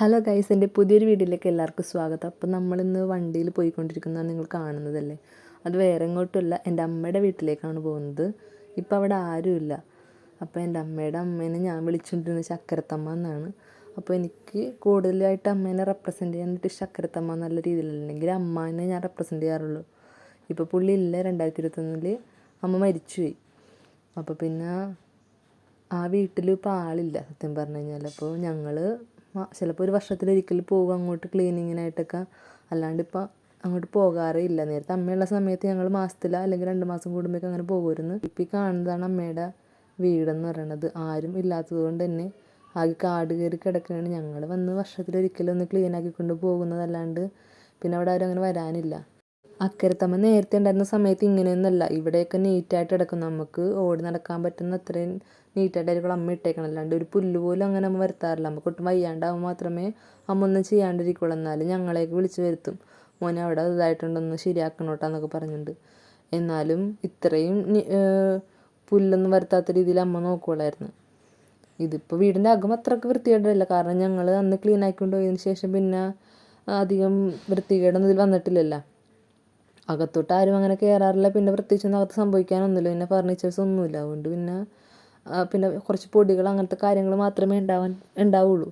Hello guys എന്റെ പുതിയൊരു വീഡിയോയിലേക്ക് എല്ലാവർക്കും സ്വാഗതം. അപ്പോൾ നമ്മളിന്ന് വണ്ടിയിൽ പോയിക്കൊണ്ടിരിക്കുന്നതാണ് നിങ്ങൾ കാണുന്നതല്ലേ? അത് വേറെ എങ്ങോട്ടുമല്ല എന്റെ അമ്മയുടെ വീട്ടിലേക്കാണ് പോകുന്നത്. ഇപ്പം അവിടെ ആരുമില്ല. അപ്പോൾ എന്റെ അമ്മയുടെ അമ്മേനെ ഞാൻ വിളിച്ചുകൊണ്ടിരുന്നത് ശക്കരത്തമ്മ എന്നാണ്. അപ്പോൾ എനിക്ക് കൂടുതലായിട്ട് അമ്മേനെ റെപ്രസെന്റ് ചെയ്യാനായിട്ട് ശക്കരത്തമ്മ നല്ല രീതിയിലല്ലെങ്കിൽ അമ്മാനെ ഞാൻ റെപ്രസെന്റ് ചെയ്യാറുള്ളൂ. ഇപ്പോൾ പുള്ളി ഇല്ല രണ്ടായിരത്തി ഇരുപത്തൊന്നിൽ അമ്മ മരിച്ചുപോയി. അപ്പോൾ പിന്നെ ആ വീട്ടിൽ ഇപ്പോൾ ആളില്ല സത്യം പറഞ്ഞു കഴിഞ്ഞാൽ. അപ്പോൾ ഞങ്ങൾ ചിലപ്പോൾ ഒരു വർഷത്തിലൊരിക്കൽ പോകും അങ്ങോട്ട് ക്ലീനിങ്ങിനായിട്ടൊക്കെ അല്ലാണ്ട് ഇപ്പോൾ അങ്ങോട്ട് പോകാറേ ഇല്ല. നേരത്തെ അമ്മയുള്ള സമയത്ത് ഞങ്ങൾ മാസത്തില അല്ലെങ്കിൽ രണ്ട് മാസം കൂടുമ്പോഴൊക്കെ അങ്ങനെ പോകുമായിരുന്നു. ഇപ്പം ഈ കാണുന്നതാണ് അമ്മയുടെ വീടെന്ന് പറയണത്. ആരും ഇല്ലാത്തത് കൊണ്ട് തന്നെ ആകെ കാട് കയറി കിടക്കുകയാണ് ഞങ്ങൾ വന്ന് വർഷത്തിലൊരിക്കലൊന്ന് ക്ലീൻ ആക്കിക്കൊണ്ട് പോകുന്നതല്ലാണ്ട് പിന്നെ അവിടെ ആരും അങ്ങനെ വരാനില്ല. അക്കരത്തമ്മ നേരത്തെ ഉണ്ടായിരുന്ന സമയത്ത് ഇങ്ങനെയൊന്നുമല്ല ഇവിടെയൊക്കെ നീറ്റായിട്ട് കിടക്കും നമുക്ക് ഓടി നടക്കാൻ പറ്റുന്ന അത്രയും നീറ്റായിട്ടായിരിക്കും അമ്മ ഇട്ടേക്കണം അല്ലാണ്ട് ഒരു പുല്ല് പോലും അങ്ങനെ അമ്മ വരുത്താറില്ല. നമുക്ക് ഒട്ടും വയ്യാണ്ടാവുമ്പോൾ മാത്രമേ അമ്മ ഒന്നും ചെയ്യാണ്ടിരിക്കുള്ളൂ. എന്നാലും ഞങ്ങളെയൊക്കെ വിളിച്ച് വരുത്തും. മോനെ അവിടെ ഇതായിട്ടുണ്ടൊന്ന് ശരിയാക്കണോട്ടാന്നൊക്കെ പറഞ്ഞിട്ടുണ്ട്. എന്നാലും ഇത്രയും പുല്ലൊന്നും വരുത്താത്ത രീതിയിൽ അമ്മ നോക്കുകയുള്ളായിരുന്നു ഇതിപ്പോൾ വീടിന്റെ അകം അത്രയ്ക്ക് വൃത്തികേടല്ല. കാരണം ഞങ്ങൾ അന്ന് ക്ലീൻ ആക്കിക്കൊണ്ട് പോയതിന് ശേഷം പിന്നെ അധികം വൃത്തികേടൊന്നും ഇതിൽ വന്നിട്ടില്ലല്ലോ. അകത്തോട്ട് ആരും അങ്ങനെ കയറാറില്ല പിന്നെ പ്രത്യേകിച്ചൊന്നും അകത്ത് സംഭവിക്കാനൊന്നുമില്ല. പിന്നെ ഫർണിച്ചേഴ്സ് ഒന്നുമില്ല. അതുകൊണ്ട് പിന്നെ പിന്നെ കുറച്ച് പൊടികൾ അങ്ങനത്തെ കാര്യങ്ങൾ മാത്രമേ ഉണ്ടാവാൻ ഉണ്ടാവുള്ളൂ.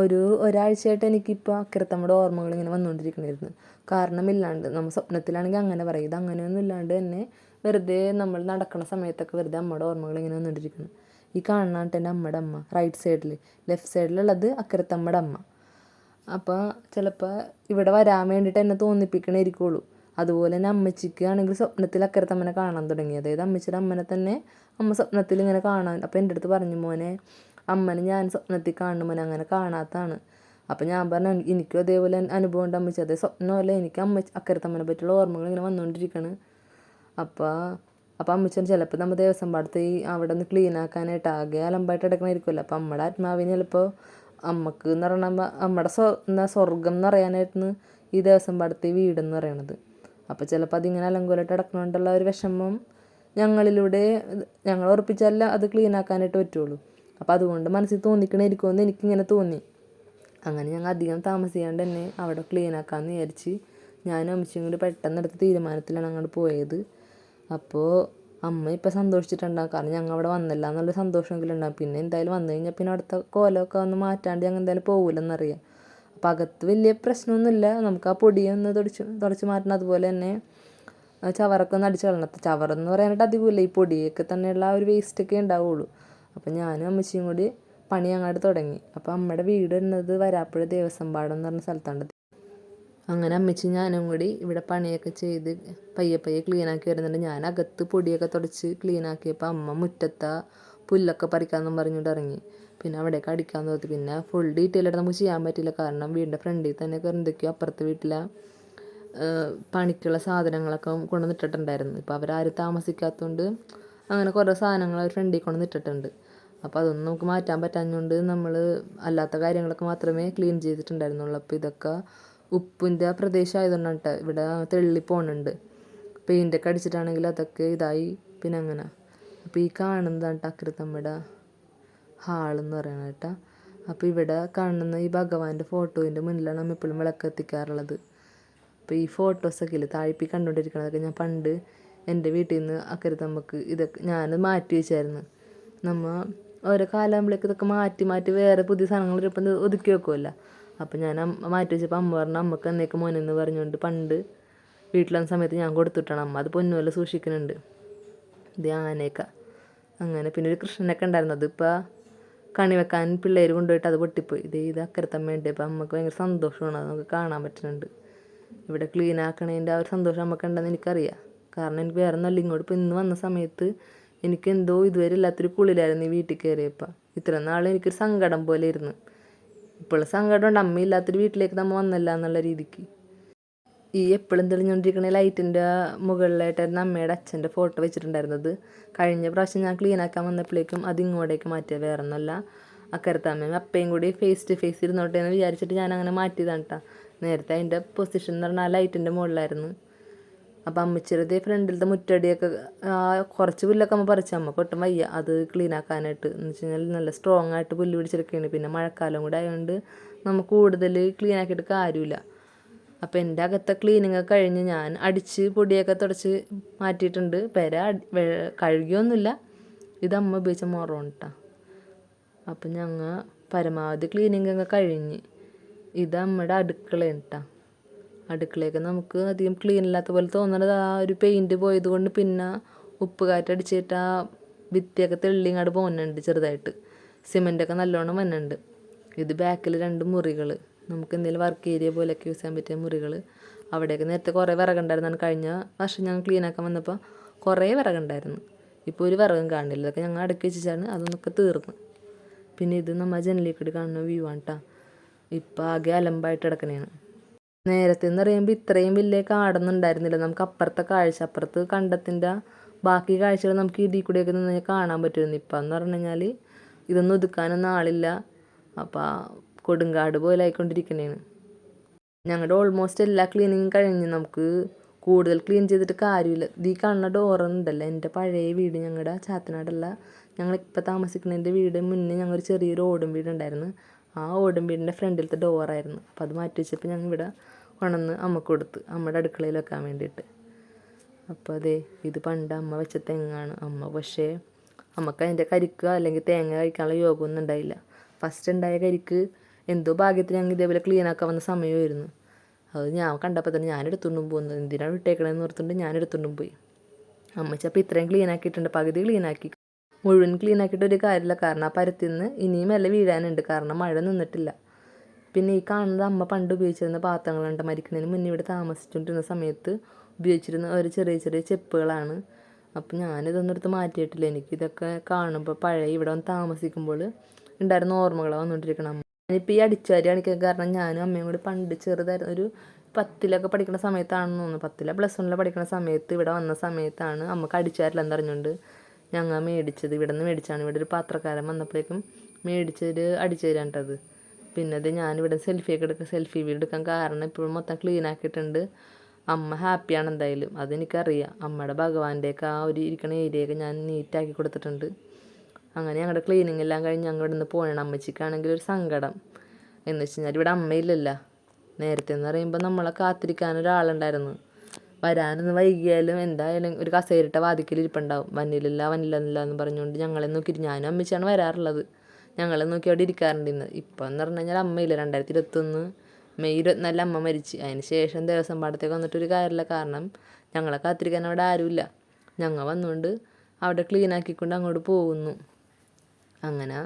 ഒരു ഒരാഴ്ചയായിട്ട് എനിക്കിപ്പോൾ അക്കരത്തമ്മയുടെ ഓർമ്മകൾ ഇങ്ങനെ വന്നുകൊണ്ടിരിക്കണായിരുന്നു കാരണം ഇല്ലാണ്ട് നമ്മൾ സ്വപ്നത്തിലാണെങ്കിൽ അങ്ങനെ പറയും. ഇത് അങ്ങനെയൊന്നും ഇല്ലാണ്ട് തന്നെ വെറുതെ നമ്മൾ നടക്കുന്ന സമയത്തൊക്കെ വെറുതെ അമ്മയുടെ ഓർമ്മകൾ ഇങ്ങനെ വന്നുകൊണ്ടിരിക്കുന്നു ഈ കാണാനായിട്ട് എന്റെ അമ്മയുടെ അമ്മ റൈറ്റ് സൈഡിൽ ലെഫ്റ്റ് സൈഡിലുള്ളത് അക്കരത്തമ്മയുടെ അമ്മ. അപ്പോൾ ചിലപ്പോൾ ഇവിടെ വരാൻ വേണ്ടിയിട്ട് എന്നെ തോന്നിപ്പിക്കണേരിക്കുള്ളൂ അതുപോലെ തന്നെ അമ്മച്ചിക്ക് ആണെങ്കിൽ സ്വപ്നത്തിൽ അക്കരത്തമ്മനെ കാണാൻ തുടങ്ങി. അതായത് അമ്മച്ചിയുടെ അമ്മനെ തന്നെ അമ്മ സ്വപ്നത്തിൽ ഇങ്ങനെ കാണാൻ അപ്പോൾ എന്റെ അടുത്ത് പറഞ്ഞു മോനെ അമ്മനെ ഞാൻ സ്വപ്നത്തിൽ കാണുന്നു മോനെ അങ്ങനെ കാണാത്തതാണ്. അപ്പോൾ ഞാൻ പറഞ്ഞു എനിക്കും അതേപോലെ അനുഭവം ഉണ്ട് അമ്മച്ചി. അതേ സ്വപ്നമല്ല എനിക്ക് അമ്മ അക്കരത്തമ്മനെ പറ്റിയുള്ള ഓർമ്മകൾ ഇങ്ങനെ വന്നുകൊണ്ടിരിക്കുകയാണ് അപ്പോൾ അപ്പോൾ അമ്മച്ചൻ ചിലപ്പോൾ നമ്മൾ ദേവസ്വം പാടത്ത് ഈ അവിടെ നിന്ന് ക്ലീൻ ആക്കാനായിട്ട് ആകെ അലമ്പായിട്ട് എടുക്കണമായിരിക്കുമല്ലോ അപ്പോൾ അമ്മയുടെ ആത്മാവിന് ചിലപ്പോൾ അമ്മയ്ക്ക് എന്ന് പറയുമ്പോൾ നമ്മുടെ സ്വ എന്താ സ്വർഗം എന്ന് പറയാനായിരുന്നു ഈ ദേവസ്വം പാടത്തെ വീടെന്ന് പറയണത്. അപ്പോൾ ചിലപ്പോൾ അതിങ്ങനെ അലങ്കോലായിട്ട് കിടക്കണോണ്ടുള്ള ഒരു വിഷമം ഞങ്ങളിലൂടെ ഞങ്ങൾ ഉറപ്പിച്ചാലേ അത് ക്ലീൻ ആക്കാനായിട്ട് പറ്റുള്ളൂ. അപ്പോൾ അതുകൊണ്ട് മനസ്സിൽ തോന്നിക്കണേരിക്കുമെന്ന് എനിക്കിങ്ങനെ തോന്നി. അങ്ങനെ ഞങ്ങൾ അധികം താമസിക്കാണ്ട് തന്നെ അവിടെ ക്ലീൻ ആക്കാമെന്ന് വിചാരിച്ച് ഞാനും അമ്മച്ചും കൂടി പെട്ടെന്ന് എടുത്ത തീരുമാനത്തിലാണ് അങ്ങോട്ട് പോയത്. അപ്പോൾ അമ്മ ഇപ്പം സന്തോഷിച്ചിട്ടുണ്ടാകും കാരണം ഞങ്ങൾ അവിടെ വന്നില്ല എന്നുള്ള സന്തോഷമെങ്കിലും ഉണ്ടാകും പിന്നെ എന്തായാലും വന്നു കഴിഞ്ഞാൽ പിന്നെ അടുത്ത കോലമൊക്കെ ഒന്ന് മാറ്റാണ്ട് ഞങ്ങൾ എന്തായാലും പോകില്ലെന്നറിയാം അപ്പം അകത്ത് വലിയ പ്രശ്നമൊന്നുമില്ല. നമുക്ക് ആ പൊടിയൊന്ന് തുടച്ച് തുടച്ച് മാറ്റണം. അതുപോലെ തന്നെ ചവറൊക്കെ ഒന്ന് അടിച്ച് കളയണം. ചവറെന്ന് പറയാനായിട്ട് അധികമില്ല. ഈ പൊടിയൊക്കെ തന്നെയുള്ള ആ ഒരു വേസ്റ്റൊക്കെ ഉണ്ടാവുള്ളൂ. അപ്പം ഞാനും അമ്മച്ചിയും കൂടി പണി അങ്ങോട്ട് തുടങ്ങി. അപ്പോൾ അമ്മയുടെ വീട് വരുന്നത് വരാപ്പുഴ ദേവസ്വം പാടം എന്ന് പറഞ്ഞ സ്ഥലത്താണ് അങ്ങനെ അമ്മച്ചി ഞാനും കൂടി ഇവിടെ പണിയൊക്കെ ചെയ്ത് പയ്യെ പയ്യെ ക്ലീനാക്കി വരുന്നുണ്ട്. ഞാൻ അകത്ത് പൊടിയൊക്കെ തുടച്ച് ക്ലീനാക്കിയപ്പോൾ അമ്മ മുറ്റത്ത പുല്ലൊക്കെ പറിക്കാമെന്നും പറഞ്ഞുകൊണ്ട് ഇറങ്ങി. പിന്നെ അവിടേക്ക് അടിക്കാൻ തോന്നി പിന്നെ ഫുൾ ഡീറ്റെയിൽ ആയിട്ട് നമുക്ക് ചെയ്യാൻ പറ്റില്ല. കാരണം വീടിന്റെ ഫ്രണ്ടിൽ തന്നെ എന്തൊക്കെയോ അപ്പുറത്തെ വീട്ടിലെ പണിക്കുള്ള സാധനങ്ങളൊക്കെ കൊണ്ടുവന്നിട്ടിട്ടുണ്ടായിരുന്നു ഇപ്പോൾ അവരാരും താമസിക്കാത്തതുകൊണ്ട് അങ്ങനെ കുറേ സാധനങ്ങൾ അവർ ഫ്രണ്ടിൽ കൊണ്ടുവന്നിട്ടിട്ടുണ്ട് അപ്പോൾ അതൊന്നും നമുക്ക് മാറ്റാൻ പറ്റാഞ്ഞുകൊണ്ട് നമ്മൾ അല്ലാത്ത കാര്യങ്ങളൊക്കെ മാത്രമേ ക്ലീൻ ചെയ്തിട്ടുണ്ടായിരുന്നുള്ളൂ. അപ്പോൾ ഇതൊക്കെ ഉപ്പിന്റെ പ്രദേശമായതുകൊണ്ടാണ് കേട്ടോ ഇവിടെ തെള്ളി പോകുന്നുണ്ട് പെയിന്റൊക്കെ അടിച്ചിട്ടാണെങ്കിൽ അതൊക്കെ ഇതായി. പിന്നെ അങ്ങനെ. അപ്പോൾ ഈ കാണുന്നതാണ് കേട്ടോ അക്കരത്തമ്മയുടെ ഹാളെന്ന് പറയണത് കേട്ടോ. അപ്പോൾ ഇവിടെ കാണുന്ന ഈ ഭഗവാന്റെ ഫോട്ടോയിന്റെ മുന്നിലാണ് നമ്മൾ എപ്പോഴും വിളക്കെത്തിക്കാറുള്ളത് അപ്പോൾ ഈ ഫോട്ടോസൊക്കെ ഇല്ലേ? താഴ്പ്പി കണ്ടുകൊണ്ടിരിക്കണതൊക്കെ ഞാൻ പണ്ട് എന്റെ വീട്ടിൽ നിന്ന് അക്കരത്തമ്മക്ക് ഇതൊക്കെ ഞാൻ മാറ്റി വെച്ചായിരുന്നു. നമ്മൾ ഓരോ കാലാകുമ്പോഴേക്ക് ഇതൊക്കെ മാറ്റി മാറ്റി വേറെ പുതിയ സാധനങ്ങൾ ഇപ്പം ഒതുക്കി വെക്കുമല്ലോ അപ്പം ഞാൻ മാറ്റി വെച്ചപ്പോൾ അമ്മ പറഞ്ഞു അമ്മയ്ക്ക് എന്നേക്ക് മോനെന്ന് പറഞ്ഞുകൊണ്ട് പണ്ട് വന്ന സമയത്ത് ഞാൻ കൊടുത്തിട്ടാണ് അമ്മ അത് പൊന്നുപോലെ സൂക്ഷിക്കുന്നുണ്ട്. ഇത് ആനയൊക്കെ അങ്ങനെ പിന്നെ ഒരു കൃഷ്ണനൊക്കെ ഉണ്ടായിരുന്നു. അതിപ്പോൾ കണി വെക്കാൻ പിള്ളേർ കൊണ്ടുപോയിട്ട് അത് പൊട്ടിപ്പോയി. ഇത് ഇത് അക്കരത്തമ്മയുണ്ട് അപ്പം അമ്മയ്ക്ക് ഭയങ്കര സന്തോഷമാണ്. അത് നമുക്ക് കാണാൻ പറ്റുന്നുണ്ട്. ഇവിടെ ക്ലീൻ ആക്കണതിന്റെ ആ ഒരു സന്തോഷം നമുക്ക് ഉണ്ടെന്ന് എനിക്കറിയാം. കാരണം എനിക്ക് വേറെ ഒന്നല്ല ഇങ്ങോട്ട് ഇപ്പോൾ ഇന്ന് വന്ന സമയത്ത് എനിക്ക് എന്തോ ഇതുവരെ ഇല്ലാത്തൊരു കുളിലായിരുന്നു ഈ വീട്ടിൽ കയറിയപ്പോൾ ഇത്ര നാൾ എനിക്കൊരു സങ്കടം പോലെ ഇരുന്നു ഇപ്പോൾ സങ്കടമുണ്ട് അമ്മയില്ലാത്തൊരു വീട്ടിലേക്ക് നമ്മൾ വന്നല്ല എന്നുള്ള രീതിക്ക്. ഈ എപ്പോഴും തെളിഞ്ഞുകൊണ്ടിരിക്കുന്ന ലൈറ്റിന്റെ മുകളിലായിട്ടായിരുന്നു അമ്മയുടെ അച്ഛന്റെ ഫോട്ടോ വെച്ചിട്ടുണ്ടായിരുന്നത്. കഴിഞ്ഞ പ്രാവശ്യം ഞാൻ ക്ലീൻ ആക്കാൻ വന്നപ്പോഴേക്കും അത് ഇങ്ങോട്ടേക്ക് മാറ്റിയത്. വേറെ ഒന്നല്ല അക്കരത്തമ്മയും അപ്പയും കൂടി ഫേസ് ടു ഫേസ് ഇരുന്നോട്ടെ എന്ന് വിചാരിച്ചിട്ട് ഞാൻ അങ്ങനെ മാറ്റിയതാണ് കേട്ടോ. നേരത്തെ അതിന്റെ പൊസിഷൻ എന്ന് പറഞ്ഞാൽ ആ ലൈറ്റിന്റെ മുകളിലായിരുന്നു. അപ്പം അമ്മച്ചിരത്തെ ഫ്രണ്ടിലത്തെ മുറ്റടിയൊക്കെ ആ കുറച്ച് പുല്ലൊക്കെ അമ്മ പറിച്ചു അമ്മ ഒട്ടും വയ്യ. അത് ക്ലീൻ ആക്കാനായിട്ട്. എന്ന് വെച്ച് കഴിഞ്ഞാൽ നല്ല സ്ട്രോങ് ആയിട്ട് പുല്ല് പിടിച്ചെടുക്കുകയാണ് പിന്നെ മഴക്കാലം കൂടെ ആയതുകൊണ്ട് നമുക്ക് കൂടുതൽ ക്ലീൻ ആക്കിയിട്ട് കാര്യമില്ല. അപ്പോൾ എന്റെ അകത്തെ ക്ലീനിങ് ഒക്കെ കഴിഞ്ഞ് ഞാൻ അടിച്ച് പൊടിയൊക്കെ തുടച്ച് മാറ്റിയിട്ടുണ്ട്. പെര കഴുകിയൊന്നുമില്ല. ഇത് അമ്മ ഉപയോഗിച്ച മുറമാണ് കേട്ടോ അപ്പം ഞങ്ങൾ പരമാവധി ക്ലീനിങ് ഒക്കെ കഴിഞ്ഞ് ഇത് അമ്മയുടെ അടുക്കളയിട്ടാ അടുക്കളയൊക്കെ നമുക്ക് അധികം ക്ലീൻ ഇല്ലാത്ത പോലെ തോന്നണത് ആ ഒരു പെയിന്റ് പോയത് കൊണ്ട് പിന്നെ ഉപ്പ് കാറ്റടിച്ചിട്ട് ആ ഭിത്തിയൊക്കെ തെള്ളിങ്ങാട് പോകുന്നുണ്ട് ചെറുതായിട്ട്. സിമന്റൊക്കെ നല്ലോണം വന്നുണ്ട്. ഇത് ബാക്കിൽ രണ്ട് മുറികൾ. നമുക്ക് എന്തെങ്കിലും വർക്ക് ഏരിയ പോലെയൊക്കെ യൂസ് ചെയ്യാൻ പറ്റിയ മുറികൾ. അവിടെയൊക്കെ നേരത്തെ കുറേ വിറകുണ്ടായിരുന്നാണ് കഴിഞ്ഞ വർഷം ഞങ്ങൾ ക്ലീൻ ആക്കാൻ വന്നപ്പോൾ കുറേ വിറകുണ്ടായിരുന്നു. ഇപ്പോൾ ഒരു വിറകും കാണില്ല. ഇതൊക്കെ ഞങ്ങൾ അടുക്കി വെച്ചാണ് അതൊന്നൊക്കെ തീർന്നു. പിന്നെ ഇത് നമ്മൾ ജനലിൽ കൂടി കാണുന്ന വ്യൂ ആണ് കേട്ടോ ഇപ്പം ആകെ അലമ്പായിട്ട് കിടക്കണേണ്. നേരത്തെ എന്ന് പറയുമ്പോൾ ഇത്രയും വലിയ കാടൊന്നും ഉണ്ടായിരുന്നില്ല. നമുക്ക് അപ്പുറത്തെ കാഴ്ച അപ്പുറത്ത് കണ്ടത്തിന്റെ ബാക്കി കാഴ്ചകൾ നമുക്ക് ഇതിൽ കൂടെയൊക്കെ നിന്ന് കാണാൻ പറ്റുമായിരുന്നു. ഇപ്പം എന്ന് പറഞ്ഞു കഴിഞ്ഞാൽ ഇതൊന്നും ഒതുക്കാനൊന്നും ആളില്ല. അപ്പം കൊടുങ്കാട് പോലെ ആയിക്കൊണ്ടിരിക്കുന്നതാണ് ഞങ്ങളുടെ ഓൾമോസ്റ്റ് എല്ലാ ക്ലീനിങ്ങും കഴിഞ്ഞ് നമുക്ക് കൂടുതൽ ക്ലീൻ ചെയ്തിട്ട് കാര്യമില്ല. ഈ കാണുന്ന ഡോറുണ്ടല്ലോ എന്റെ പഴയ വീട് ഞങ്ങളുടെ ചാത്തനാടല്ല ഞങ്ങളിപ്പോൾ താമസിക്കുന്നതിന്റെ വീട് മുന്നേ ഞങ്ങൾ ചെറിയൊരു ഓടും വീടുണ്ടായിരുന്നു. ആ ഓടും വീടിന്റെ ഫ്രണ്ടിലത്തെ ഡോറായിരുന്നു അപ്പോൾ അത് മാറ്റി വെച്ചപ്പോൾ ഞങ്ങൾ ഇവിടെ കൊണ്ടുവന്ന് അമ്മ കൊടുത്ത് അമ്മയുടെ അടുക്കളയിൽ വെക്കാൻ വേണ്ടിയിട്ട്. അപ്പോൾ അതെ ഇത് പണ്ട് അമ്മ വെച്ച തെങ്ങാണ്. അമ്മ പക്ഷേ അമ്മയ്ക്ക് അതിന്റെ കരിക്ക് അല്ലെങ്കിൽ തേങ്ങ കഴിക്കാനുള്ള യോഗമൊന്നും ഉണ്ടായില്ല. ഫസ്റ്റ് ഉണ്ടായ കരിക്ക് എന്തോ ഭാഗ്യത്തിന് ഞങ്ങൾ ഇതേപോലെ ക്ലീൻ ആക്കാൻ വന്ന സമയമായിരുന്നു. അത് ഞാൻ കണ്ടപ്പോൾ തന്നെ ഞാൻ എടുത്തുകൊണ്ടും പോകുന്നത് എന്തിനാണ് വിട്ടേക്കണമെന്ന് ഓർത്തുകൊണ്ട് ഞാൻ എടുത്തുകൊണ്ടും പോയി. അമ്മച്ചി അപ്പോൾ ഇത്രയും ക്ലീൻ ആക്കിയിട്ടുണ്ട്. പകുതി ക്ലീൻ ആക്കി മുഴുവൻ ക്ലീൻ ആക്കിയിട്ട് ഒരു കാര്യമില്ല. കാരണം ആ പരത്തിൽ നിന്ന് ഇനിയും വില വീഴാനുണ്ട്. കാരണം മഴ നിന്നിട്ടില്ല. പിന്നെ ഈ കാണുന്നത് അമ്മ പണ്ട് ഉപയോഗിച്ചിരുന്ന പാത്രങ്ങളുണ്ട് മരിക്കുന്നതിന് മുന്നേ ഇവിടെ താമസിച്ചുകൊണ്ടിരുന്ന സമയത്ത് ഉപയോഗിച്ചിരുന്ന ഒരു ചെറിയ ചെറിയ ചെപ്പുകളാണ്. അപ്പം ഞാനിതൊന്നും എടുത്ത് മാറ്റിയിട്ടില്ല. എനിക്കിതൊക്കെ കാണുമ്പോൾ പഴയ ഇവിടെ വന്ന് താമസിക്കുമ്പോൾ ഉണ്ടായിരുന്ന ഓർമ്മകളാണ് വന്നുകൊണ്ടിരിക്കണം ഞാനിപ്പോൾ ഈ അടിച്ചുവാരി കാണിക്കാൻ കാരണം ഞാനും അമ്മയും കൂടി പണ്ട് ചെറുതായിരുന്നു. ഒരു പത്തിലൊക്കെ പഠിക്കുന്ന സമയത്താണെന്ന് തോന്നുന്നു. പത്തില പ്ലസ് വണ്ണിലെ പഠിക്കുന്ന സമയത്ത് ഇവിടെ വന്ന സമയത്താണ് അമ്മയ്ക്ക് അടിച്ചുവാരില്ലെന്ന് അറിഞ്ഞുകൊണ്ട് ഞങ്ങൾ മേടിച്ചത് ഇവിടെ നിന്ന് മേടിച്ചാണ്. ഇവിടെ ഒരു പാത്രക്കാരൻ വന്നപ്പോഴേക്കും മേടിച്ചൊരു അടിച്ചു തരാണ്ടത് പിന്നെ അത് ഞാനിവിടെ സെൽഫിയൊക്കെ എടുക്കുക സെൽഫി വീഡിയോ എടുക്കാൻ കാരണം ഇപ്പോഴും മൊത്തം ക്ലീൻ ആക്കിയിട്ടുണ്ട്. അമ്മ ഹാപ്പിയാണ് എന്തായാലും. അതെനിക്കറിയാം. അമ്മയുടെ ഭഗവാന്റെയൊക്കെ ആ ഒരു ഇരിക്കുന്ന ഏരിയയൊക്കെ ഞാൻ നീറ്റാക്കി കൊടുത്തിട്ടുണ്ട്. അങ്ങനെ ഞങ്ങളുടെ ക്ലീനിങ് എല്ലാം കഴിഞ്ഞ് ഞങ്ങൾ ഇവിടെ നിന്ന് പോകണം അമ്മച്ചിക്കാണെങ്കിൽ ഒരു സങ്കടം. എന്ന് വെച്ച് കഴിഞ്ഞാൽ ഇവിടെ അമ്മയില്ലല്ല. നേരത്തെ എന്ന് പറയുമ്പോൾ നമ്മളെ കാത്തിരിക്കാൻ ഒരാളുണ്ടായിരുന്നു. വരാനൊന്ന് വൈകിയാലും എന്തായാലും ഒരു കസേരിട്ട വാതിക്കൽ ഇരിപ്പുണ്ടാവും. വന്നിലില്ല വന്നില്ല എന്ന് പറഞ്ഞുകൊണ്ട് ഞങ്ങളെ നോക്കിയിട്ട് ഞാനും അമ്മച്ചിയാണ് വരാറുള്ളത്. ഞങ്ങളെ നോക്കി അവിടെ ഇരിക്കാറുണ്ട് ഇന്ന്. ഇപ്പം എന്ന് പറഞ്ഞു കഴിഞ്ഞാൽ അമ്മയില്ല. രണ്ടായിരത്തി ഇരുപത്തൊന്ന് മെയ് ഇരുപത്തിനാലിൽ അമ്മ മരിച്ച്. അതിന് ശേഷം ദേവസ്വം പാടത്തേക്ക് വന്നിട്ടൊരു കാര്യമില്ല. കാരണം ഞങ്ങളെ കാത്തിരിക്കാൻ അവിടെ ആരുമില്ല. ഞങ്ങൾ വന്നുകൊണ്ട് അവിടെ ക്ലീൻ ആക്കിക്കൊണ്ട് അങ്ങോട്ട് പോകുന്നു. അങ്ങനെ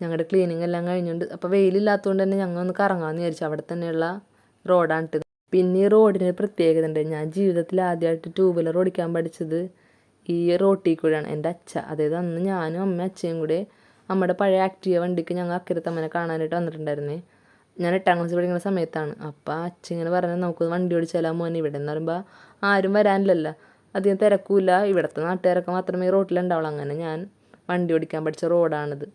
ഞങ്ങളുടെ ക്ലീനിങ് എല്ലാം കഴിഞ്ഞുകൊണ്ട് അപ്പോൾ വെയിലില്ലാത്തതുകൊണ്ട് തന്നെ ഞങ്ങൾ ഒന്ന് കറങ്ങാമെന്ന് വിചാരിച്ചു. അവിടെ തന്നെയുള്ള റോഡാണ് പിന്നെ ഈ റോഡിന് പ്രത്യേകത ഉണ്ട്. ഞാൻ ജീവിതത്തിൽ ആദ്യമായിട്ട് ടൂ വീലർ ഓടിക്കാൻ പഠിച്ചത് ഈ റോട്ടിൽ കൂടെയാണ്. എന്റെ അച്ഛ അതായത് അന്ന് ഞാനും അമ്മ അച്ഛയും കൂടെ നമ്മുടെ പഴയ ആക്റ്റീവ വണ്ടിക്ക് ഞങ്ങൾ അക്കരത്തമ്മനെ കാണാനായിട്ട് വന്നിട്ടുണ്ടായിരുന്നേ. ഞാൻ എട്ടാം ക്ലാസ് പഠിക്കുന്ന സമയത്താണ്. അപ്പോൾ അച്ഛ ഇങ്ങനെ പറഞ്ഞാൽ നമുക്ക് വണ്ടി ഓടിച്ചാലോ മോനെ? ഇവിടെ എന്ന് പറയുമ്പോൾ ആരും വരാനില്ലല്ലോ. അധികം തിരക്കൂല ഇവിടുത്തെ നാട്ടുകാരൊക്കെ മാത്രമേ റോട്ടിലുണ്ടാവുള്ളൂ അങ്ങനെ ഞാൻ വണ്ടി ഓടിക്കാൻ പഠിച്ച റോഡാണിത്.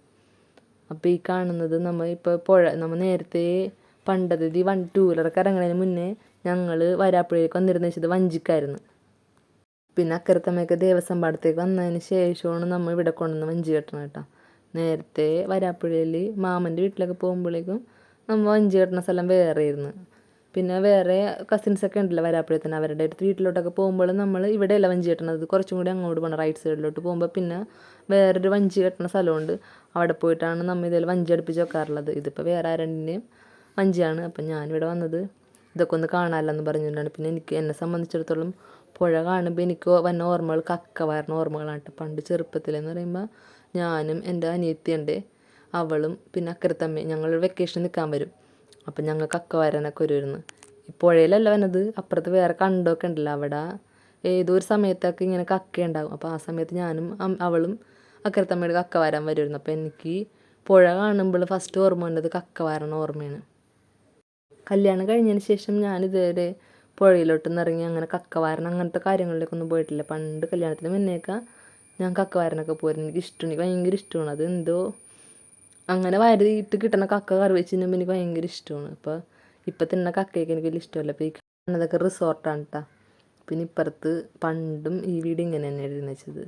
അപ്പോൾ ഈ കാണുന്നത് നമ്മൾ ഇപ്പോൾ പുഴ നമ്മൾ നേരത്തെ പണ്ടത് ഈ വൺ ടൂ വീലറൊക്കെ ഇറങ്ങുന്നതിന് മുന്നേ ഞങ്ങൾ വരാപ്പുഴയിലേക്ക് വന്നിരുന്ന വെച്ചത് വഞ്ചിക്കായിരുന്നു. പിന്നെ അക്കരത്തമ്മയൊക്കെ ദേവസ്വം പാടത്തേക്ക് വന്നതിന് ശേഷമാണ് നമ്മൾ ഇവിടെ കൊണ്ടുവന്ന് വഞ്ചി കെട്ടണം കേട്ടോ. നേരത്തെ വരാപ്പുഴയിൽ മാമന്റെ വീട്ടിലൊക്കെ പോകുമ്പോഴേക്കും നമ്മൾ വഞ്ചി കെട്ടുന്ന സ്ഥലം വേറെ ആയിരുന്നു. പിന്നെ വേറെ കസിൻസൊക്കെ ഉണ്ടല്ലോ വരാപ്പുഴയിൽ തന്നെ അവരുടെ അടുത്ത് വീട്ടിലോട്ടൊക്കെ പോകുമ്പോൾ നമ്മൾ ഇവിടെയല്ല വഞ്ചി കെട്ടണത്. കുറച്ചും കൂടി അങ്ങോട്ട് പോകണം റൈറ്റ് സൈഡിലോട്ട് പോകുമ്പോൾ പിന്നെ വേറൊരു വഞ്ചി കെട്ടണ സ്ഥലമുണ്ട്. അവിടെ പോയിട്ടാണ് നമ്മൾ ഇതിൽ വഞ്ചി അടുപ്പിച്ച് വെക്കാറുള്ളത്. ഇതിപ്പോൾ വേറെ ആരുടെയും വഞ്ചിയാണ്. അപ്പം ഞാനിവിടെ വന്നത് ഇതൊക്കെ ഒന്ന് കാണാമല്ലെന്ന് പറഞ്ഞുകൊണ്ടാണ്. പിന്നെ എനിക്ക് എന്നെ സംബന്ധിച്ചിടത്തോളം പുഴ കാണുമ്പോൾ എനിക്ക് വന്ന ഓർമ്മകൾ കക്ക വരണ ഓർമ്മകളാണ് കേട്ടോ പണ്ട് ചെറുപ്പത്തിലെന്ന് പറയുമ്പോൾ ഞാനും എന്റെ അനിയത്തിയുണ്ട്. അവളും പിന്നെ അക്കരത്തമ്മയും ഞങ്ങൾ വെക്കേഷൻ നിൽക്കാൻ വരും. അപ്പം ഞങ്ങൾ കക്ക വരാനൊക്കെ വരുമായിരുന്നു ഈ പുഴയിലല്ല വന്നത്. അപ്പുറത്ത് വേറെ കണ്ടൊക്കെ ഉണ്ടല്ലോ. അവിടെ ഏതോ ഒരു സമയത്തൊക്കെ ഇങ്ങനെ കക്ക ഉണ്ടാകും അപ്പോൾ ആ സമയത്ത് ഞാനും അവളും അക്കരത്തമ്മയുടെ കക്ക വരാൻ വരുമായിരുന്നു അപ്പോൾ എനിക്ക് പുഴ കാണുമ്പോൾ ഫസ്റ്റ് ഓർമ്മ വന്നത് കക്ക വരണ ഓർമ്മയാണ്. കല്യാണം കഴിഞ്ഞതിന് ശേഷം ഞാൻ ഇതുവരെ പുഴയിലോട്ടൊന്നും ഇറങ്ങി അങ്ങനെ കക്ക വാരണം അങ്ങനത്തെ കാര്യങ്ങളിലേക്കൊന്നും പോയിട്ടില്ല. പണ്ട് കല്യാണത്തിന് മുന്നേയൊക്കെ ഞാൻ കക്ക വാരനൊക്കെ പോയിരുന്നു. എനിക്ക് ഇഷ്ടമാണ്. എനിക്ക് ഭയങ്കര ഇഷ്ടമാണ്. അത് എന്തോ അങ്ങനെ വാരിയിട്ട് കിട്ടുന്ന കക്ക കറി വെച്ച് തിന്നുമ്പോൾ എനിക്ക് ഭയങ്കര ഇഷ്ടമാണ്. അപ്പോൾ ഇപ്പം തിന്ന കക്കയൊക്കെ എനിക്ക് വലിയ ഇഷ്ടമല്ല. അപ്പോൾ ഈ കാണുന്നതൊക്കെ റിസോർട്ടാണ് കേട്ടോ പിന്നെ ഇപ്പുറത്ത് പണ്ടും ഈ വീട് ഇങ്ങനെ തന്നെയായിരുന്നു വെച്ചത്.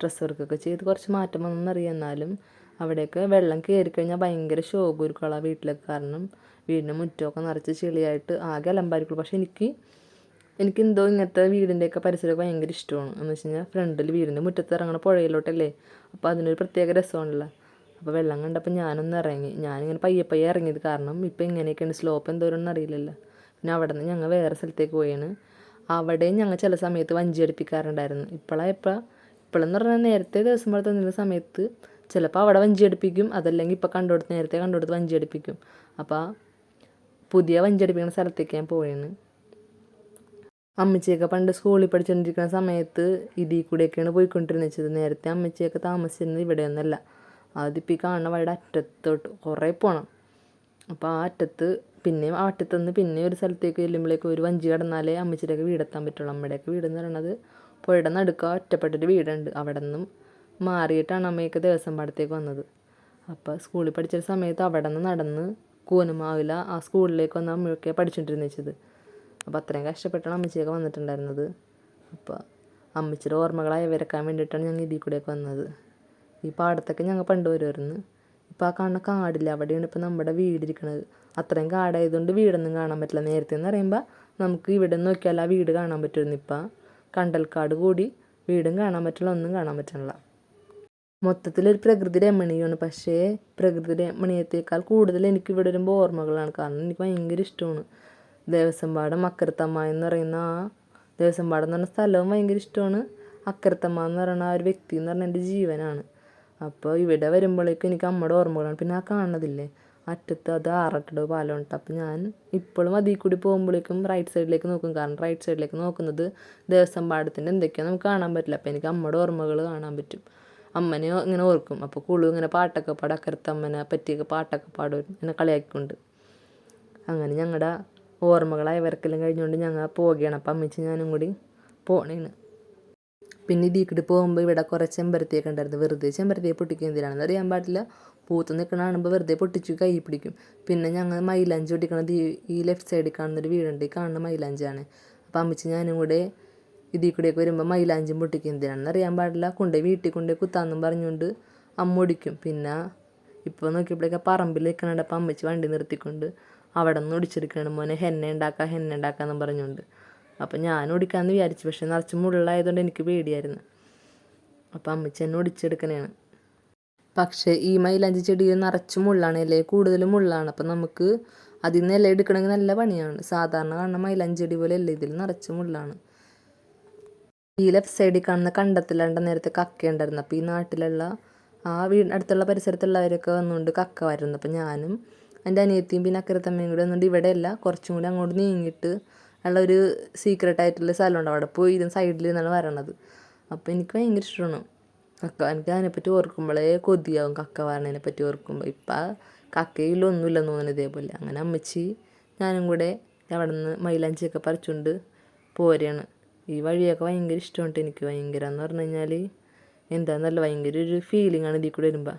ഡ്രസ്സ് വർക്കൊക്കെ ചെയ്ത് കുറച്ച് മാറ്റം വന്നെന്നറിയാം. എന്നാലും അവിടെയൊക്കെ വെള്ളം കയറി കഴിഞ്ഞാൽ ഭയങ്കര ശോകമായിരിക്കും ആ വീട്ടിലൊക്കെ. കാരണം വീടിന്റെ മുറ്റമൊക്കെ നിറച്ച് ചെളിയായിട്ട് ആകെ അലമ്പായിരിക്കുള്ളൂ പക്ഷേ എനിക്ക് എനിക്ക് എന്തോ ഇങ്ങനത്തെ വീടിന്റെയൊക്കെ പരിസരമൊക്കെ ഭയങ്കര ഇഷ്ടമാണ്. എന്ന് വെച്ച് കഴിഞ്ഞാൽ ഫ്രണ്ടിൽ വീടിന്റെ മുറ്റത്ത് ഇറങ്ങണ പുഴയിലോട്ടല്ലേ? അപ്പോൾ അതിനൊരു പ്രത്യേക രസമാണല്ലോ. അപ്പോൾ വെള്ളം കണ്ടപ്പോൾ ഞാനൊന്ന് ഇറങ്ങി. ഞാനിങ്ങനെ പയ്യെ പയ്യെ ഇറങ്ങിയത് കാരണം ഇപ്പോൾ എങ്ങനെയൊക്കെയാണ് സ്ലോപ്പ് എന്തോരൊന്നും അറിയില്ലല്ലോ. പിന്നെ അവിടെ നിന്ന് ഞങ്ങൾ വേറെ സ്ഥലത്തേക്ക് പോയാണ്. അവിടെയും ഞങ്ങൾ ചില സമയത്ത് വഞ്ചി അടുപ്പിക്കാറുണ്ടായിരുന്നു. ഇപ്പോഴാണ് ഇപ്പോൾ ഇപ്പോഴെന്ന് പറഞ്ഞാൽ നേരത്തെ ദിവസം പോലെ തന്നിരുന്ന സമയത്ത് ചിലപ്പോൾ അവിടെ വഞ്ചി അടുപ്പിക്കും. അതല്ലെങ്കിൽ ഇപ്പോൾ കണ്ടുകൊടുത്ത് നേരത്തെ കണ്ടുകൊടുത്ത് വഞ്ചി അടുപ്പിക്കും. അപ്പോൾ പുതിയ വഞ്ചി അടുപ്പിക്കുന്ന സ്ഥലത്തേക്ക് ഞാൻ പോയാണ് അമ്മച്ചിയൊക്കെ പണ്ട് സ്കൂളിൽ പഠിച്ചുകൊണ്ടിരിക്കുന്ന സമയത്ത് ഇതിൽ കൂടെയൊക്കെയാണ് പോയിക്കൊണ്ടിരുന്നത്. വെച്ചത് നേരത്തെ അമ്മച്ചിയൊക്കെ താമസിച്ചിരുന്നത് ഇവിടെയൊന്നല്ല അതിപ്പോൾ ഈ കാണുന്ന വഴിയുടെ അറ്റത്തോട്ട് കുറേ പോകണം അപ്പോൾ ആ അറ്റത്ത് പിന്നെയും ആ അറ്റത്തുനിന്ന് പിന്നെ ഒരു സ്ഥലത്തേക്ക് ചെല്ലുമ്പോഴേക്കും ഒരു വഞ്ചി കടന്നാലേ അമ്മച്ചിയുടെയൊക്കെ വീടെത്താൻ പറ്റുള്ളൂ. അമ്മയുടെയൊക്കെ വീടെന്ന് പറയുന്നത് പുഴയുടെ നടുക്ക ഒറ്റപ്പെട്ടൊരു വീടുണ്ട്. അവിടെ നിന്നും മാറിയിട്ടാണ് അമ്മയൊക്കെ ദേവസ്വം പാടത്തേക്ക് വന്നത്. അപ്പോൾ സ്കൂളിൽ പഠിച്ച സമയത്ത് അവിടെ നിന്ന് നടന്ന് കൂനമാവില ആ സ്കൂളിലേക്ക് വന്ന അമ്മയൊക്കെ പഠിച്ചുകൊണ്ടിരുന്ന വെച്ചത്. അപ്പോൾ അത്രയും കഷ്ടപ്പെട്ടാണ് അമ്മച്ചിയൊക്കെ വന്നിട്ടുണ്ടായിരുന്നത്. അപ്പോൾ അമ്മച്ചിയുടെ ഓർമ്മകളായി വരക്കാൻ വേണ്ടിയിട്ടാണ് ഞങ്ങൾ ഇതിൽ കൂടെയൊക്കെ വന്നത്. ഈ പാടത്തൊക്കെ ഞങ്ങൾ പണ്ട് വരുമായിരുന്നു. ഇപ്പോൾ ആ കാണുന്ന കാടില്ല അവിടെയാണ് ഇപ്പോൾ നമ്മുടെ വീടിരിക്കുന്നത് അത്രയും കാടായതുകൊണ്ട് വീടൊന്നും കാണാൻ പറ്റില്ല. നേരത്തെ എന്ന് പറയുമ്പോൾ നമുക്ക് ഇവിടെ നോക്കിയാൽ ആ വീട് കാണാൻ പറ്റുമായിരുന്നു. ഇപ്പം കണ്ടൽക്കാട് കൂടി വീടും കാണാൻ പറ്റില്ല ഒന്നും കാണാൻ പറ്റണില്ല മൊത്തത്തിലൊരു പ്രകൃതി രമണീയമാണ്. പക്ഷേ പ്രകൃതി രമണീയത്തേക്കാൾ കൂടുതൽ എനിക്ക് ഇവിടെ വരുമ്പോൾ ഓർമ്മകളാണ്. കാരണം എനിക്ക് ഭയങ്കര ഇഷ്ടമാണ്. ദേവസ്വം പാടം അക്കരത്തമ്മ എന്ന് പറയുന്ന ആ ദേവസ്വം പാടം എന്ന് പറഞ്ഞ സ്ഥലവും ഭയങ്കര ഇഷ്ടമാണ്. അക്കരത്തമ്മ എന്ന് പറയുന്ന ആ ഒരു വ്യക്തി എന്ന് പറഞ്ഞാൽ എന്റെ ജീവനാണ്. അപ്പോൾ ഇവിടെ വരുമ്പോഴേക്കും എനിക്ക് അമ്മയുടെ ഓർമ്മകളാണ്. പിന്നെ ആ കാണുന്നതില്ലേ? അറ്റത്ത് അത് ആറട്ടടവ് പാലമുണ്ട് അപ്പം ഞാൻ ഇപ്പോഴും അതിൽ കൂടി പോകുമ്പോഴേക്കും റൈറ്റ് സൈഡിലേക്ക് നോക്കും. കാരണം റൈറ്റ് സൈഡിലേക്ക് നോക്കുന്നത് ദേവസ്വം പാടത്തിന്റെ എന്തൊക്കെയാണ് നമുക്ക് കാണാൻ പറ്റില്ല. അപ്പോൾ എനിക്ക് അമ്മയുടെ ഓർമ്മകൾ കാണാൻ പറ്റും. അമ്മനെ ഇങ്ങനെ ഓർക്കും. അപ്പോൾ കുളു ഇങ്ങനെ പാട്ടൊക്കെ പാടും. അക്കരത്തമ്മനെ പറ്റിയൊക്കെ പാട്ടൊക്കെ പാടും. ഇങ്ങനെ കളിയാക്കിക്കൊണ്ട്. അങ്ങനെ ഞങ്ങളുടെ ഓർമ്മകളായ വരക്കെല്ലാം കഴിഞ്ഞുകൊണ്ട് ഞങ്ങൾ പോവുകയാണ്. അപ്പം അമ്മച്ചി ഞാനും കൂടി പോണേണ്. പിന്നെ ഇടീക്കിട്ട് കൂടി പോകുമ്പോൾ ഇവിടെ കുറേ ചെമ്പരത്തിയൊക്കെ ഉണ്ടായിരുന്നു വെറുതെ ചെമ്പരത്തിയെ പൊട്ടിക്കുക എന്തിനാണെന്ന് അറിയാൻ പാടില്ല. പൂത്ത് നിൽക്കണ കാണുമ്പോൾ വെറുതെ പൊട്ടിച്ചു കൈ പിടിക്കും. പിന്നെ ഞങ്ങൾ മൈലാഞ്ചി പൊട്ടിക്കണത് ഈ ഈ ലെഫ്റ്റ് സൈഡിൽ കാണുന്നൊരു വീടുണ്ട്. ഈ കാണുന്ന മൈലാഞ്ചിയാണ്. അപ്പം അമ്മച്ചി ഞാനും കൂടെ ഇതിൽ കൂടെയൊക്കെ വരുമ്പോൾ മൈലാഞ്ചി പൊട്ടിക്കും. എന്തിനാണെന്ന് അറിയാൻ പാടില്ല. കൊണ്ടുപോയി വീട്ടിൽ കൊണ്ടുപോയി കുത്താന്നും പറഞ്ഞുകൊണ്ട് അമ്മ ഒടിക്കും പിന്നെ ഇപ്പോൾ നോക്കിയപ്പോഴേക്ക് പറമ്പിൽ നിൽക്കണുണ്ട്. അപ്പം അമ്മച്ചി വണ്ടി നിർത്തിക്കൊണ്ട് അവിടെ നിന്ന് ഒടിച്ചെടുക്കണം മോനെ ഹെന്ന ഉണ്ടാക്കാം ഹെന്ന ഉണ്ടാക്കാമെന്ന് പറഞ്ഞുകൊണ്ട്. അപ്പം ഞാൻ ഒടിക്കാമെന്ന് വിചാരിച്ചു. പക്ഷെ നിറച്ച് മുള്ളായതുകൊണ്ട് എനിക്ക് പേടിയായിരുന്നു. അപ്പം അമ്മച്ചി എന്നെ ഒടിച്ചെടുക്കണേണ് പക്ഷേ ഈ മൈലാഞ്ചി ചെടിയിൽ നിറച്ച് മുള്ളാണ്. ഇലയെ കൂടുതലും മുള്ളാണ്. അപ്പം നമുക്ക് അതിൽ നിന്ന് ഇല എടുക്കണമെങ്കിൽ നല്ല പണിയാണ്. സാധാരണ കാണുന്ന മൈലാഞ്ചി ചെടി പോലെ അല്ല ഇതിൽ നിറച്ച് മുള്ളാണ്. ഈ ലെഫ്റ്റ് സൈഡിൽ കാണുന്ന കണ്ടത്തിലാണ്ട് നേരത്തെ കക്ക ഉണ്ടായിരുന്നു. അപ്പോൾ ഈ നാട്ടിലുള്ള ആ വീട് അടുത്തുള്ള പരിസരത്തുള്ളവരൊക്കെ വന്നുകൊണ്ട് കക്ക വരുന്നു. അപ്പോൾ ഞാനും എന്റെ അനിയത്തിയും പിന്നെ അക്കരത്തമ്മയും കൂടി വന്നുകൊണ്ട് ഇവിടെയല്ല കുറച്ചും കൂടി അങ്ങോട്ട് നീങ്ങിയിട്ട് ഉള്ള ഒരു സീക്രട്ട് ആയിട്ടുള്ള സ്ഥലമുണ്ട്. അവിടെ പോയി ഇതിന് സൈഡിൽ നിന്നാണ് വരണത്. അപ്പോൾ എനിക്ക് ഭയങ്കര ഇഷ്ടമാണ് കക്ക എനിക്ക് അതിനെപ്പറ്റി ഓർക്കുമ്പോഴേ കൊതിയാവും കക്ക വരണതിനെ പറ്റി ഓർക്കുമ്പോൾ ഇപ്പം കക്കയിലൊന്നുമില്ലെന്ന് തോന്നുന്നു ഇതേപോലെ. അങ്ങനെ അമ്മച്ചി ഞാനും കൂടെ അവിടെ നിന്ന് മൈലാഞ്ചിയൊക്കെ പറിച്ചുകൊണ്ട് പോരുകയാണ് ഈ വഴിയൊക്കെ ഭയങ്കര ഇഷ്ടമുണ്ട് എനിക്ക് ഭയങ്കര എന്ന് പറഞ്ഞു കഴിഞ്ഞാൽ എന്താണെന്നല്ല ഭയങ്കര ഒരു ഫീലിംഗ് ആണ് ഇതിൽ കൂടെ വരുമ്പോൾ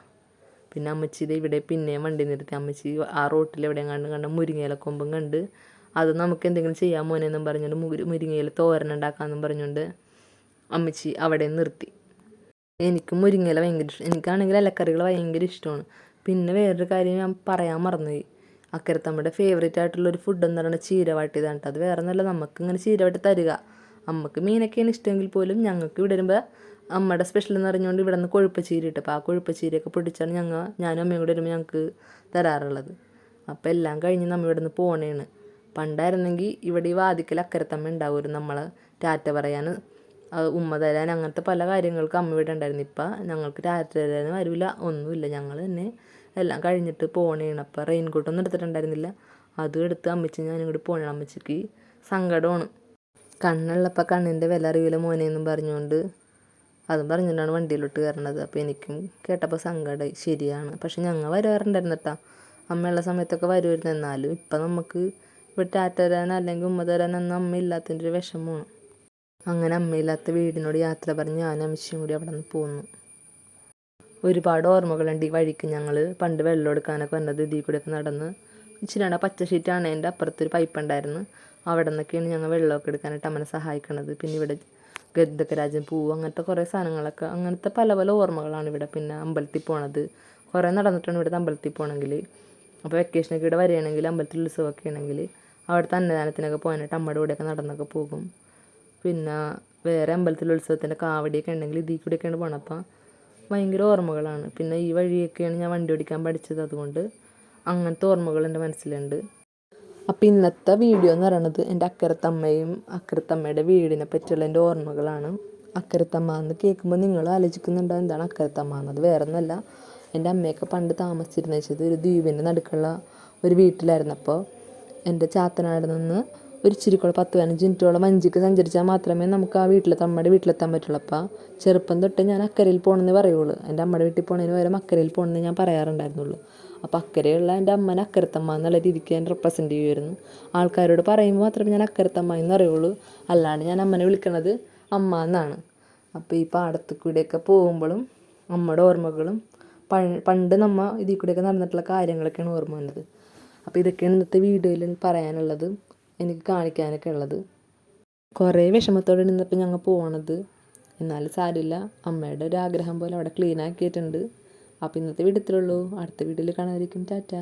പിന്നെ അമ്മച്ചി ഇവിടെ പിന്നെയും വണ്ടി നിർത്തി. അമ്മച്ചി ആ റോട്ടിൽ എവിടെയും കണ്ട് കണ്ട മുരിങ്ങയില കൊമ്പും കണ്ട്. അത് നമുക്ക് എന്തെങ്കിലും ചെയ്യാൻ മോനെന്നും പറഞ്ഞുകൊണ്ട് മുരി മുരിങ്ങയില തോരൻ ഉണ്ടാക്കാമെന്നും പറഞ്ഞുകൊണ്ട് അമ്മച്ചി അവിടെ നിർത്തി. എനിക്ക് മുരിങ്ങയില ഭയങ്കര ഇഷ്ടം. എനിക്കാണെങ്കിൽ ഇലക്കറികൾ ഭയങ്കര ഇഷ്ടമാണ്. പിന്നെ വേറൊരു കാര്യം ഞാൻ പറയാൻ മറന്നുപോയി. അക്കരത്തമ്മയുടെ ഫേവറേറ്റ് ആയിട്ടുള്ള ഒരു ഫുഡ് എന്ന് പറയുന്നത് ചീര അത് വേറെ ഒന്നുമല്ല. നമുക്ക് ഇങ്ങനെ ചീര തരിക. അമ്മയ്ക്ക് മീനൊക്കെയാണ് ഇഷ്ടമെങ്കിൽ പോലും ഞങ്ങൾക്ക് ഇവിടെ വരുമ്പോൾ അമ്മയുടെ സ്പെഷ്യൽ എന്ന് പറഞ്ഞുകൊണ്ട് ഇവിടെ നിന്ന് കൊഴുപ്പ് ചീര ഇട്ട്. അപ്പോൾ ആ കൊഴുപ്പ് ചീരയൊക്കെ പൊടിച്ചാണ് ഞങ്ങൾ ഞാനും അമ്മയും കൂടെ വരുമ്പോൾ ഞങ്ങൾക്ക് തരാറുള്ളത്. അപ്പോൾ എല്ലാം കഴിഞ്ഞ് നമ്മൾ ഇവിടെ നിന്ന് പോണേണ്. പണ്ടായിരുന്നെങ്കിൽ ഇവിടെ ഈ വാതിക്കൽ അക്കരത്തമ്മ ഉണ്ടാവുമായിരുന്നു നമ്മളെ ടാറ്റ പറയാൻ ഉമ്മ തരാൻ അങ്ങനത്തെ പല കാര്യങ്ങൾക്കും അമ്മ ഇവിടെ ഉണ്ടായിരുന്നു. ഇപ്പം ഞങ്ങൾക്ക് ടാറ്റ തരാനും വരില്ല ഒന്നുമില്ല. ഞങ്ങൾ തന്നെ എല്ലാം കഴിഞ്ഞിട്ട് പോണേണ്. അപ്പോൾ റെയിൻ കോട്ടൊന്നും എടുത്തിട്ടുണ്ടായിരുന്നില്ല. അതും എടുത്ത് അമ്മച്ചി ഞാനും കൂടി പോണേ അമ്മച്ചിക്ക് സങ്കടമാണ്. കണ്ണുള്ളപ്പോൾ കണ്ണിന്റെ വില അറിയില്ല മോനെ എന്നും പറഞ്ഞുകൊണ്ട് അതും പറഞ്ഞിട്ടാണ് വണ്ടിയിലോട്ട് കയറണത്. അപ്പോൾ എനിക്കും കേട്ടപ്പോൾ സങ്കടമായി ശരിയാണ്. പക്ഷെ ഞങ്ങൾ വരാറുണ്ടായിരുന്നു കേട്ടോ അമ്മയുള്ള സമയത്തൊക്കെ വരുമായിരുന്നു എന്നാലും ഇപ്പം നമുക്ക് ഇവിടെ ടാറ്റ തരാൻ അല്ലെങ്കിൽ ഉമ്മ തരാനൊന്നും അമ്മ ഇല്ലാത്തതിന്റെ ഒരു വിഷമമാണ് അങ്ങനെ അമ്മയില്ലാത്ത വീടിനോട് യാത്ര പറഞ്ഞ് ഞാൻ അമ്മച്ചിയും കൂടി അവിടെ നിന്ന് പോന്നു. ഒരുപാട് ഓർമ്മകളുണ്ട് ഈ വഴിക്ക്. ഞങ്ങൾ പണ്ട് വെള്ളം എടുക്കാനൊക്കെ വന്നത് ഇതിൽ കൂടെയൊക്കെ നടന്ന്. ഇച്ചിരി പച്ച ഷീറ്റാണ്. എന്റെ അപ്പുറത്തൊരു പൈപ്പ് ഉണ്ടായിരുന്നു. അവിടെ നിന്നൊക്കെയാണ് ഞങ്ങൾ വെള്ളമൊക്കെ എടുക്കാനായിട്ട് അമ്മനെ സഹായിക്കണത്. പിന്നെ ഇവിടെ ഗന്ധകരാജൻ പൂവ് അങ്ങനത്തെ കുറേ സാധനങ്ങളൊക്കെ അങ്ങനത്തെ പല പല ഓർമ്മകളാണ് ഇവിടെ. പിന്നെ അമ്പലത്തിൽ പോണത്. കുറേ നടന്നിട്ടാണ് ഇവിടെ അമ്പലത്തിൽ പോകണമെങ്കിൽ അപ്പോൾ വെക്കേഷനൊക്കെ ഇവിടെ വരികയാണെങ്കിൽ അമ്പലത്തിൽ ഉത്സവമൊക്കെ ആണെങ്കിൽ അവിടുത്തെ അന്നദാനത്തിനൊക്കെ പോകാനായിട്ട് അമ്മയുടെ കൂടെയൊക്കെ നടന്നൊക്കെ പോകും. പിന്നെ വേറെ അമ്പലത്തിൽ ഉത്സവത്തിന്റെ കാവടിയൊക്കെ ഉണ്ടെങ്കിൽ ഇതിൽ കൂടെയൊക്കെയാണ് പോകണം അപ്പം ഭയങ്കര ഓർമ്മകളാണ്. പിന്നെ ഈ വഴിയൊക്കെയാണ് ഞാൻ വണ്ടി ഓടിക്കാൻ പഠിച്ചത്. അതുകൊണ്ട് അങ്ങനത്തെ ഓർമ്മകൾ എന്റെ മനസ്സിലുണ്ട്. അപ്പം ഇന്നത്തെ വീഡിയോ എന്ന് പറയണത് എന്റെ അക്കരത്തമ്മയും അക്കരത്തമ്മയുടെ വീടിനെ പറ്റിയുള്ള എന്റെ ഓർമ്മകളാണ്. അക്കരത്തമ്മ എന്ന് കേൾക്കുമ്പോൾ നിങ്ങൾ ആലോചിക്കുന്നുണ്ടോ? എന്താണ് അക്കരത്തമ്മ എന്നത്? വേറെ ഒന്നുമല്ല എന്റെ അമ്മയൊക്കെ പണ്ട് താമസിച്ചിരുന്ന വെച്ചത് ഒരു ദ്വീപിന്റെ നടുക്കുള്ള ഒരു വീട്ടിലായിരുന്നപ്പോൾ എന്റെ ചാത്തനാട് നിന്ന് ഒരു ഇച്ചിരിക്കുള്ള പത്ത് പതിനഞ്ച് മിനിറ്റോളം വഞ്ചിക്ക് സഞ്ചരിച്ചാൽ മാത്രമേ നമുക്ക് ആ വീട്ടിലെത്താൻ അമ്മയുടെ വീട്ടിലെത്താൻ പറ്റുള്ളൂ അപ്പോൾ ചെറുപ്പം തൊട്ട് ഞാൻ അക്കരയിൽ പോകണമെന്ന് പറയുള്ളൂ. എന്റെ അമ്മയുടെ വീട്ടിൽ പോകണതിന് പകരം അക്കരയിൽ പോകണമെന്ന് ഞാൻ പറയാറുണ്ടായിരുന്നുള്ളൂ. അപ്പോൾ അക്കരെയുള്ള എന്റെ അമ്മനെ അക്കരത്തമ്മ എന്നുള്ള രീതിക്ക് ഞാൻ റെപ്രസെന്റ് ചെയ്യുമായിരുന്നു ആൾക്കാരോട് പറയുമ്പോൾ മാത്രമേ ഞാൻ അക്കരത്തമ്മ എന്ന് അറിയുള്ളൂ അല്ലാണ്ട് ഞാൻ അമ്മനെ വിളിക്കണത് അമ്മ എന്നാണ്. അപ്പോൾ ഈ പാടത്ത് കൂടെയൊക്കെ പോകുമ്പോഴും അമ്മയുടെ ഓർമ്മകളും പണ്ട് നമ്മ ഇതിൽ കൂടെയൊക്കെ നടന്നിട്ടുള്ള കാര്യങ്ങളൊക്കെയാണ് ഓർമ്മ വന്നത്. അപ്പോൾ ഇതൊക്കെയാണ് ഇന്നത്തെ വീഡിയോയിൽ പറയാനുള്ളത്. എനിക്ക് കാണിക്കാനൊക്കെ ഉള്ളത്. കുറേ വിഷമത്തോടെ നിന്നപ്പോൾ ഞങ്ങൾ പോണത്. എന്നാലും സാരില്ല അമ്മയുടെ ഒരു ആഗ്രഹം പോലെ അവിടെ ക്ലീൻ ആക്കിയിട്ടുണ്ട്. അപ്പോൾ ഇന്നത്തെ വീഡിയോ ഇത്രയുള്ളൂ അടുത്ത വീഡിയോയിൽ കാണാതിരിക്കും ടാറ്റാ.